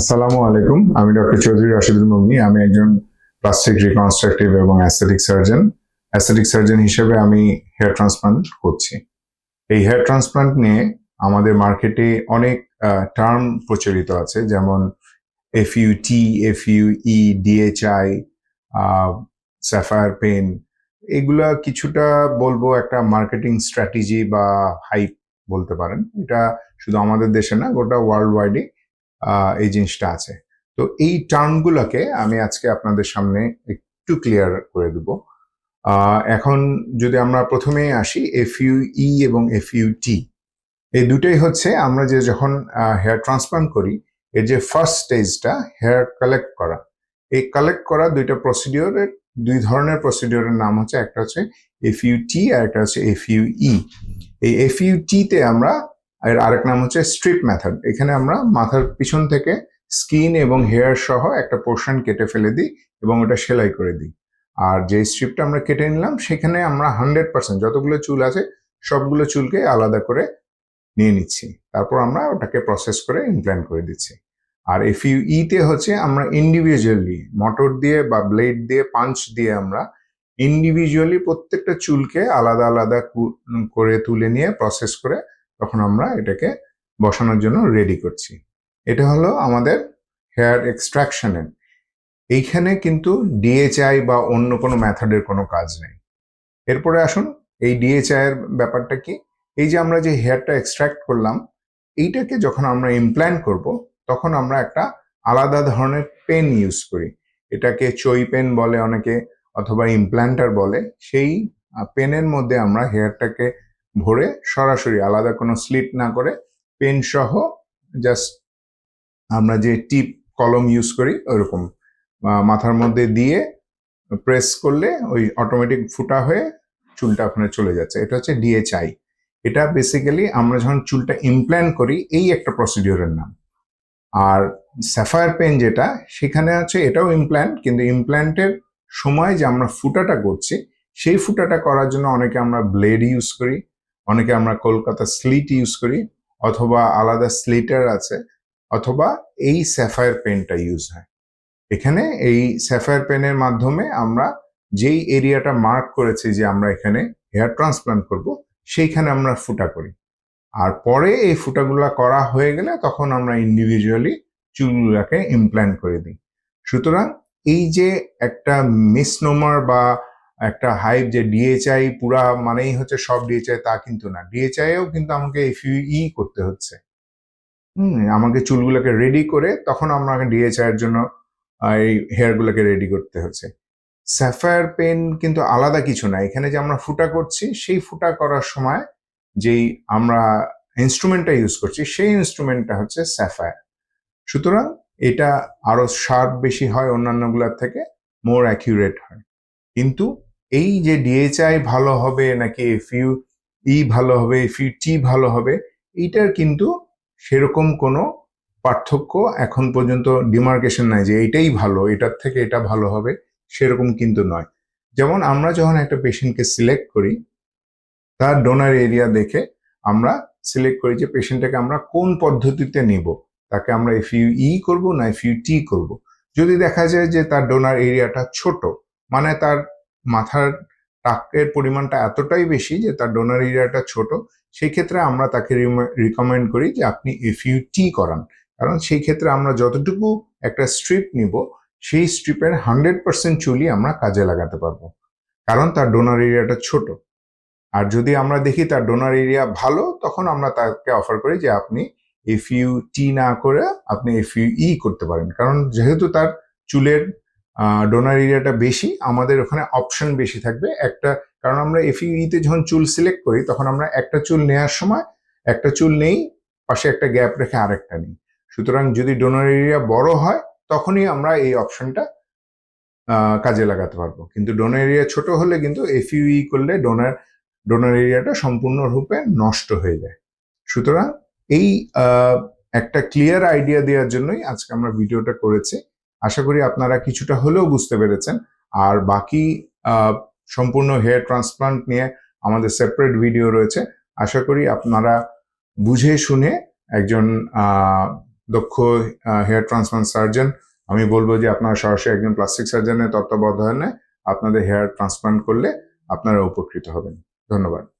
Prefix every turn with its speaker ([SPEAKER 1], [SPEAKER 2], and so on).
[SPEAKER 1] আসসালামু আলাইকুম। আমি ডক্টর চৌধুরী রাশিদুল মুগনি। আমি একজন প্লাস্টিক রিকনস্ট্রাকটিভ এবং অ্যাস্থেটিক সার্জন অ্যাস্থেটিক সার্জন হিসেবে আমি হেয়ার ট্রান্সপ্লান্ট করছি। এই হেয়ার ট্রান্সপ্লান্ট নিয়ে আমাদের মার্কেটে অনেক টার্ম প্রচলিত আছে। যেমন F U T F U E DHI sapphire pen এগুলা কিছুটা বলব একটা মার্কেটিং স্ট্র্যাটেজি বা হাইপ বলতে পারেন। এটা শুধু আমাদের দেশে না, গোটা ওয়ার্ল্ড ওয়াইডে এই জিনিসটা আছে। তো এই টার্মগুলোকে আমি আজকে আপনাদের সামনে একটু ক্লিয়ার করে দেব। এখন যদি আমরা প্রথমে আসি এফ ইউ ই এবং এফ ইউ টি এই দুটোই হচ্ছে আমরা যে যখন হেয়ার ট্রান্সপ্লান্ট করি, এর যে ফার্স্ট স্টেজটা হেয়ার কালেক্ট করা। এই কালেক্ট করা দুইটা প্রসিডিওরের দুই ধরনের প্রসিডিওরের নাম হচ্ছে, একটা হচ্ছে এফ ইউ টি আর একটা হচ্ছে এফ ইউ ই এই এফ ইউ তে আমরা এর আরেক নাম হচ্ছে স্ট্রিপ মেথড এখানে আমরা মাথার পিছন থেকে স্কিন এবং হেয়ার সহ একটা পোর্শন কেটে ফেলে দিই এবং ওটা সেলাই করে দিই। আর যে স্ট্রিপটা আমরা কেটে নিলাম, সেখানে আমরা হান্ড্রেড পার্সেন্ট যতগুলো চুল আছে, সবগুলো চুলকে আলাদা করে নিয়ে নিচ্ছি। তারপর আমরা ওটাকে প্রসেস করে ইমপ্ল্যান্ট করে দিচ্ছি। আর এফ ইউ ইতে হচ্ছে আমরা ইন্ডিভিজুয়ালি মোটর দিয়ে বা ব্লেড দিয়ে পাঞ্চ দিয়ে আমরা ইন্ডিভিজুয়ালি প্রত্যেকটা চুলকে আলাদা আলাদা করে তুলে নিয়ে প্রসেস করে তখন আমরা এটাকে বসানোর জন্য রেডি করছি। এটা হলো আমাদের হেয়ার এক্সট্রাকশনের এইখানে কিন্তু ডিএচআই বা অন্য কোনো মেথডের কোনো কাজ নেই। এরপরে আসুন, এই ডিএচআই এর ব্যাপারটা কি? এই যে আমরা যে হেয়ারটা এক্সট্রাক্ট করলাম, এইটাকে যখন আমরা ইমপ্ল্যান্ট করব, তখন আমরা একটা আলাদা ধরনের পেন ইউজ করি। এটাকে চই পেন বলে অনেকে, অথবা ইমপ্ল্যান্টার বলে। সেই পেনের মধ্যে আমরা হেয়ারটাকে ভরে সরাসরি আলাদা কোনো স্লিট না করে পেন সহ জাস্ট আমরা যে টিপ কলম ইউজ করি ওরকম মাথার মধ্যে দিয়ে প্রেস করলে ওই অটোমেটিক ফুটা হয়ে চুলটা ওখানে চলে যাচ্ছে। এটা হচ্ছে ডিএচআই এটা বেসিক্যালি আমরা যখন চুলটা ইমপ্ল্যান্ট করি, এই একটা প্রসিডিওরের নাম। আর স্যাফায়ার পেন যেটা, সেখানে হচ্ছে এটাও ইমপ্ল্যান্ট কিন্তু ইমপ্ল্যান্টের সময় যে আমরা ফুটাটা করছি, সেই ফুটাটা করার জন্য অনেকে আমরা ব্লেড ইউজ করি। অনেকে আমরা কলকাতা স্লিট ইউজ করি, অথবা আলাদা স্লিটার আছে, অথবা এই স্যাফায়ার পেনটা ইউজ হয়। এখানে এই স্যাফায়ার পেনের মাধ্যমে আমরা যেই এরিয়াটা মার্ক করেছি যে আমরা এখানে হেয়ার ট্রান্সপ্লান্ট করব, সেইখানে আমরা ফুটা করি। আর পরে এই ফুটাগুলা করা হয়ে গেলে তখন আমরা ইন্ডিভিজুয়ালি চুলগুলাকে ইমপ্ল্যান্ট করে দিই। সুতরাং এই যে একটা মিসনোমার বা একটা হাইপ যে ডিএচআই পুরা মানেই হচ্ছে সব ডিএচআই তা কিন্তু না। ডিএচআইও কিন্তু আমাকে এফইই করতে হচ্ছে। হুম, আমাকে চুলগুলোকে রেডি করে তখন আমাকে ডিএচআই এর জন্য এই হেয়ারগুলোকে রেডি করতে হচ্ছে। স্যাফায়ার পেন কিন্তু আলাদা কিছু না। এখানে যে আমরা ফুটা করছি, সেই ফুটা করার সময় যেই আমরা ইনস্ট্রুমেন্টটা ইউজ করছি, সেই ইনস্ট্রুমেন্টটা হচ্ছে স্যাফায়ার সুতরাং এটা আরও শার্প বেশি হয় অন্যান্যগুলোর থেকে মোর অ্যাকিউরেট হয়। কিন্তু এই যে ডিএচআই ভালো হবে নাকি এফ ইউ ই ভালো হবে এফ ইউ টি ভালো হবে, এইটার কিন্তু সেরকম কোনো পার্থক্য এখন পর্যন্ত ডিমার্কেশন নাই যে এটাই ভালো, এটার থেকে এটা ভালো হবে, সেরকম কিন্তু নয়। যেমন আমরা যখন একটা পেশেন্টকে সিলেক্ট করি, তার ডোনার এরিয়া দেখে আমরা সিলেক্ট করি যে পেশেন্টটাকে আমরা কোন পদ্ধতিতে নিব, তাকে আমরা এফ ইউ ই করব না এফ ইউ টি করব। যদি দেখা যায় যে তার ডোনার এরিয়াটা ছোট মানে তার মাথার টাকের পরিমাণটা এতটাই বেশি যে তার ডোনার এরিয়াটা ছোট, সেই ক্ষেত্রে আমরা তাকে রিকমেন্ড করি যে আপনি এফ ইউ টি করান। কারণ সেই ক্ষেত্রে আমরা যতটুকু একটা স্ট্রিপ নিব, সেই স্ট্রিপের হান্ড্রেড পার্সেন্ট চুলই আমরা কাজে লাগাতে পারব। কারণ তার ডোনার এরিয়াটা ছোট। আর যদি আমরা দেখি তার ডোনার এরিয়া ভালো, তখন আমরা তাকে অফার করি যে আপনি এফ ইউ টি না করে আপনি এফ ইউ ই করতে পারেন। কারণ যেহেতু তার চুলের ডোনার এরিয়াটা বেশি, আমাদের ওখানে অপশন বেশি থাকবে। একটা, কারণ আমরা এফ তে যখন চুল সিলেক্ট করি, তখন আমরা একটা চুল নেওয়ার সময় একটা চুল নেই, পাশে একটা গ্যাপ রেখে আরেকটা নিই। সুতরাং যদি ডোনার এরিয়া বড় হয়, তখনই আমরা এই অপশনটা কাজে লাগাতে পারব। কিন্তু ডোনার এরিয়া ছোট হলে কিন্তু এফ ইউ ই করলে ডোনার ডোনার এরিয়াটা সম্পূর্ণরূপে নষ্ট হয়ে যায়। সুতরাং এই একটা ক্লিয়ার আইডিয়া দেওয়ার জন্যই আজকে আমরা ভিডিওটা করেছি। আশা করি আপনারা কিছুটা হলেও বুঝতে পেরেছেন। আর বাকি সম্পূর্ণ হেয়ার ট্রান্সপ্লান্ট নিয়ে আমাদের সেপারেট ভিডিও রয়েছে। আশা করি আপনারা বুঝে শুনে একজন দক্ষ হেয়ার ট্রান্সপ্লান্ট সার্জন, আমি বলব যে আপনারা সরাসরি একজন প্লাস্টিক সার্জনের তত্ত্বাবধানে আপনাদের হেয়ার ট্রান্সপ্লান্ট করলে আপনারা উপকৃত হবেন। ধন্যবাদ।